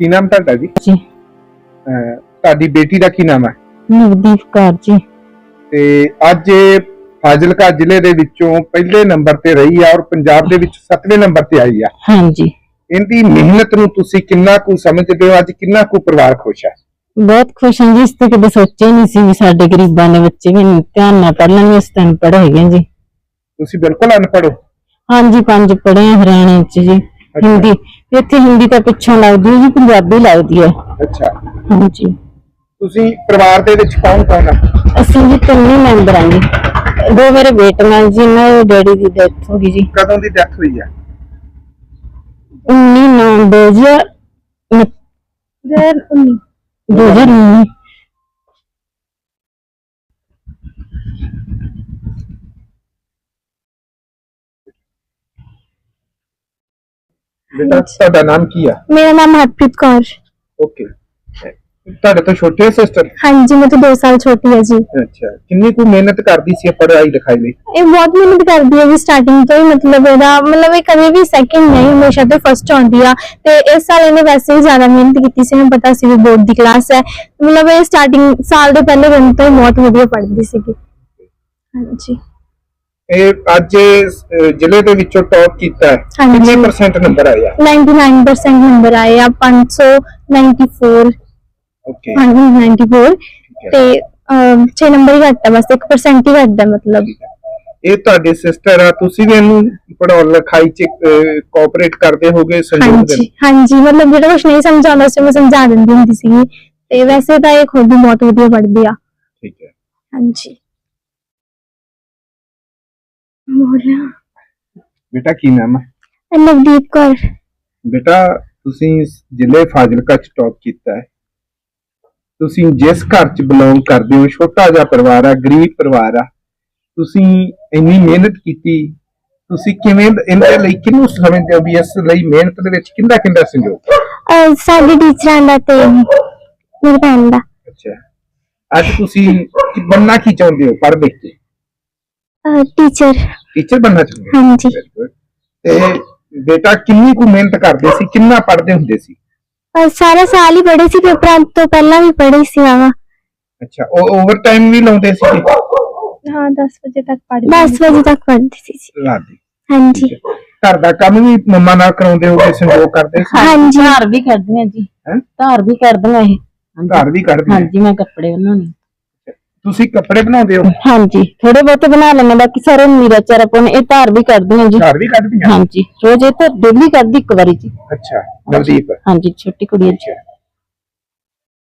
ਕੀ ਨਾਮ ਤੁਹਾਡਾ ਜੀ? ਜੀ। ਅਹ ਤੁਹਾਡੀ ਬੇਟੀ ਦਾ ਕੀ ਨਾਮ ਹੈ? ਨਵਦੀਪ ਕੌਰ ਜੀ। ਤੇ ਅੱਜ ਇਹ ਫਾਜ਼ਿਲਕਾ ਜ਼ਿਲ੍ਹੇ ਦੇ ਵਿੱਚੋਂ ਪਹਿਲੇ ਨੰਬਰ ਤੇ ਰਹੀ ਆ ਔਰ ਪੰਜਾਬ ਦੇ ਵਿੱਚ 7ਵੇਂ ਨੰਬਰ ਤੇ ਆਈ ਆ। ਹਾਂਜੀ। ਇਹਦੀ ਮਿਹਨਤ ਨੂੰ ਤੁਸੀਂ ਕਿੰਨਾ ਕੁ ਸਮਝਦੇ ਹੋ? ਅੱਜ ਕਿੰਨਾ ਕੁ ਪਰਿਵਾਰ ਖੁਸ਼ ਹੈ? ਬਹੁਤ ਖੁਸ਼ ਹਾਂ ਜੀ ਇਸ ਤੇ ਕਦੇ ਸੋਚਿਆ ਹੀ ਨਹੀਂ ਸੀ ਵੀ ਸਾਡੇ ਗਰੀਬਾਂ ਦੇ ਬੱਚੇ ਵੀ ਧਿਆਨ ਨਾਲ ਪੜ੍ਹ ਲੈਣਗੇ ਇਸ ਤਰ੍ਹਾਂ ਪੜ੍ਹ ਹੈਗੇ ਜੀ। ਤੁਸੀਂ ਬਿਲਕੁਲ ਅਨਪੜ੍ਹ ਹੋ? ਹਾਂਜੀ ਪੰਜ ਪੜ੍ਹੇ ਆ ਹਰਿਆਣੇ ਚ ਜੀ। ਹਿੰਦੀ। ਇੱਥੇ ਹਿੰਦੀ ਤਾਂ ਪਿੱਛੋਂ ਲੱਗਦੀ ਹੈ ਜੀ ਪੰਜਾਬੀ ਲੱਗਦੀ ਹੈ। ਅੱਛਾ। ਹਾਂਜੀ। ਤੁਸੀਂ ਪਰਿਵਾਰ ਦੇ ਵਿੱਚ ਕੌਣ ਕੌਣ ਹੈ ਅਸੀਂ ਜੀ ਤਿੰਨੇ ਮੈਂਬਰ ਹਾਂ ਜੀ। ਦੋ ਮੇਰੇ ਬੇਟੀਆਂ ਜੀ ਇਹਨਾਂ ਦੇ ਡੈਡੀ ਦੀ ਡੈਥ ਹੋ ਗਈ ਜੀ। ਕਦੋਂ ਦੀ ਡੈਥ ਹੋਈ ਹੈ 19 9 2000 2019 ਬੇਟਾ ਤੁਹਾਡਾ ਨਾਮ ਕੀ ਹੈ ਮੇਰਾ ਨਾਮ ਹਰਪ੍ਰੀਤ ਕੌਰ ਓਕੇ ਤੁਹਾਡੇ ਤੋਂ ਛੋਟੇ ਸਿਸਟਰ ਹਾਂਜੀ ਮੈਂ ਤਾਂ 2 ਸਾਲ ਛੋਟੀ ਹੈ ਜੀ ਅੱਛਾ ਕਿੰਨੀ ਕੁ ਮਿਹਨਤ ਕਰਦੀ ਸੀ ਇਹ ਪੜ੍ਹਾਈ ਲਿਖਾਈ ਲਈ ਇਹ ਬਹੁਤ ਮਿਹਨਤ ਕਰਦੀ ਹੈ ਜੀ ਸਟਾਰਟਿੰਗ ਤੋਂ ਹੀ ਮਤਲਬ ਇਹਦਾ ਮਤਲਬ ਇਹ ਕਦੇ ਵੀ ਸੈਕਿੰਡ ਨਹੀਂ ਹਮੇਸ਼ਾ ਤੇ ਫਸਟ ਆਉਂਦੀ ਆ ਤੇ ਇਸ ਸਾਲ ਇਹਨੇ ਵੈਸੇ ਹੀ ਜ਼ਿਆਦਾ ਮਿਹਨਤ ਕੀਤੀ ਸੀ ਮੈਨੂੰ ਪਤਾ ਸੀ ਵੀ ਬੋਰਡ ਦੀ ਕਲਾਸ ਹੈ ਮਤਲਬ ਇਹ ਸਟਾਰਟਿੰਗ ਸਾਲ ਦੇ ਪਹਿਲੇ ਦਿਨ ਤੋਂ ਹੀ ਬਹੁਤ ਵਧੀਆ ਪੜ੍ਹਦੀ ਸੀਗੀ ਹਾਂਜੀ ਇਹ ਅੱਜ ਅਹ, ਜ਼ਿਲ੍ਹੇ ਦੇ ਵਿੱਚੋਂ ਟੌਪ ਕੀਤਾ ਹੈ। ਹਾਂਜੀ। ਕਿੰਨੇ ਪਰਸੈਂਟ ਨੰਬਰ ਆਏ ਆ? 99% ਨੰਬਰ ਆਏ ਆ 594 ਓਕੇ ਹਾਂਜੀ 94 ਹੈ। ਤੇ 6 ਨੰਬਰ ਹੀ ਘੱਟ ਹੈ ਬਸ 1% ਹੀ ਘੱਟ ਹੈ ਮਤਲਬ। ਇਹ ਤੁਹਾਡੇ ਸਿਸਟਰ ਆ ਤੁਸੀਂ ਵੀ ਇਹਨੂੰ ਪੜਾਉਣ ਲਿਖਾਈ ਚ ਕੋਆਪਰੇਟ ਕਰਦੇ ਹੋਗੇ ਸਹਿਯੋਗ ਹਾਂਜੀ ਦੇ ਹਾਂਜੀ ਮਤਲਬ ਜਿਹੜਾ ਕੁਝ ਨਹੀਂ ਸਮਝ ਆਉਂਦਾ ਸੀ ਮੈਂ ਸਮਝਾ ਦਿੰਦੀ ਹੁੰਦੀ ਸੀ ਤੇ ਵੈਸੇ ਤਾਂ ਇਹ ਖੁਦ ਵੀ ਬਹੁਤ ਵਧੀਆ ਪੜ੍ਹਦੀ ਆ। ਠੀਕ ਹੈ। ਹਾਂਜੀ। ਬੋਲਿਆ ਬੇਟਾ ਕੀ ਨਾਮ ਹੈ? ਨਵਦੀਪ ਕੌਰ। ਬੇਟਾ ਤੁਸੀਂ ਜ਼ਿਲ੍ਹੇ ਫਾਜ਼ਿਲਕਾ ਚ ਟੌਪ ਕੀਤਾ ਹੈ। ਤੁਸੀਂ ਜਿਸ ਘਰ ਚ ਬਿਲੋਂਗ ਕਰਦੇ ਹੋ ਛੋਟਾ ਜਿਹਾ ਪਰਿਵਾਰ ਆ ਗਰੀਬ ਪਰਿਵਾਰ ਆ ਤੁਸੀਂ ਇੰਨੀ ਮਿਹਨਤ ਕੀਤੀ ਤੁਸੀਂ ਕਿਵੇਂ ਇਹਦੇ ਲਈ ਕਿਹਨੂੰ ਸਮਝਦੇ ਹੋ ਵੀ ਇਸ ਲਈ ਮਿਹਨਤ ਦੇ ਵਿੱਚ ਕਿੰਦਾ ਕਿੰਦਾ ਸੰਯੋਗ ਅਹ ਸਾਡੇ ਟੀਚਰਾਂ ਦਾ ਤੇ ਮੇਰੇ ਭੈਣ ਦਾ। ਅੱਛਾ। ਅੱਜ ਤੁਸੀਂ ਕੀ ਬੰਨਾ ਕੀ ਚਾਹੁੰਦੇ ਹੋ ਪੜ੍ਹ ਲਿਖ ਕੇ ਟੀਚਰ ਟੀਚਰ ਬੰਨਾ ਚਾਹੁੰਦੇ ਹੋ? ਹਾਂਜੀ। Very good. ਤੇ ਬੇਟਾ ਕਿੰਨੀ ਕੁ ਮਿਹਨਤ ਕਰਦੇ ਸੀ? ਕਿੰਨਾ ਪੜ੍ਹਦੇ ਹੁੰਦੇ ਸੀ? ਅਹ ਸਾਰਾ ਸਾਲ ਹੀ ਪੜ੍ਹੇ ਸੀ ਪੇਪਰਾਂ ਤੋਂ ਪਹਿਲਾਂ ਵੀ ਪੜ੍ਹੀ ਸੀ ਆਵਾ ਅੱਛਾ ਉਹ ਓਵਰ ਟਾਈਮ ਵੀ ਲਾਉਂਦੇ ਸੀ? ਹਾਂ 10 ਵਜੇ ਤੱਕ ਪੜ੍ਹਦੀ 10 ਵਜੇ ਤੱਕ ਪੜ੍ਹਦੀ ਸੀ ਲਾਦੀ ਹਾਂਜੀ। ਘਰ ਦਾ ਕੰਮ ਵੀ ਮੰਮਾ ਨਾਲ ਕਰਾਉਂਦੇ ਹੋਗੇ ਸੰਯੋਗ ਕਰਦੇ ਸੀ? ਹਾਂਜੀ। ਧਾਰ ਵੀ ਕਰਦੀਆਂ ਜੀ। ਹੈਂ? ਧਾਰ ਵੀ ਕਰਦੀਆਂ ਇਹ। ਹਾਂਜੀ। ਘਰ ਵੀ ਕੱਢਦੇ ਹਾਂਜੀ ਮੈਂ ਕੱਪੜੇ ਬਣਾਉਣੇ ਤੁਸੀਂ ਕੱਪੜੇ ਬਣਾਉਂਦੇ ਹੋ? ਹਾਂਜੀ ਥੋੜੇ ਬਹੁਤੇ ਬਣਾ ਲੈਣੇ ਬਾਕੀ ਸਾਰੇ ਨੀਰਾ ਚਾਰਾ ਪਾਉਣ ਇਹ ਧਾਰ ਵੀ ਕੱਢਦੀਆਂ ਜੀ। ਘਰ ਵੀ ਕੱਢਦੀਆਂ? ਹਾਂਜੀ ਰੋਜ਼ ਇਹ ਤਾਂ ਡੇਲੀ ਕਰਦੀ ਇੱਕ ਵਾਰੀ ਜੀ। ਅੱਛਾ ਨਵਦੀਪ। ਹਾਂਜੀ ਛੋਟੀ ਕੁੜੀ ਹੈ ਜੀ। ਅੱਛਾ।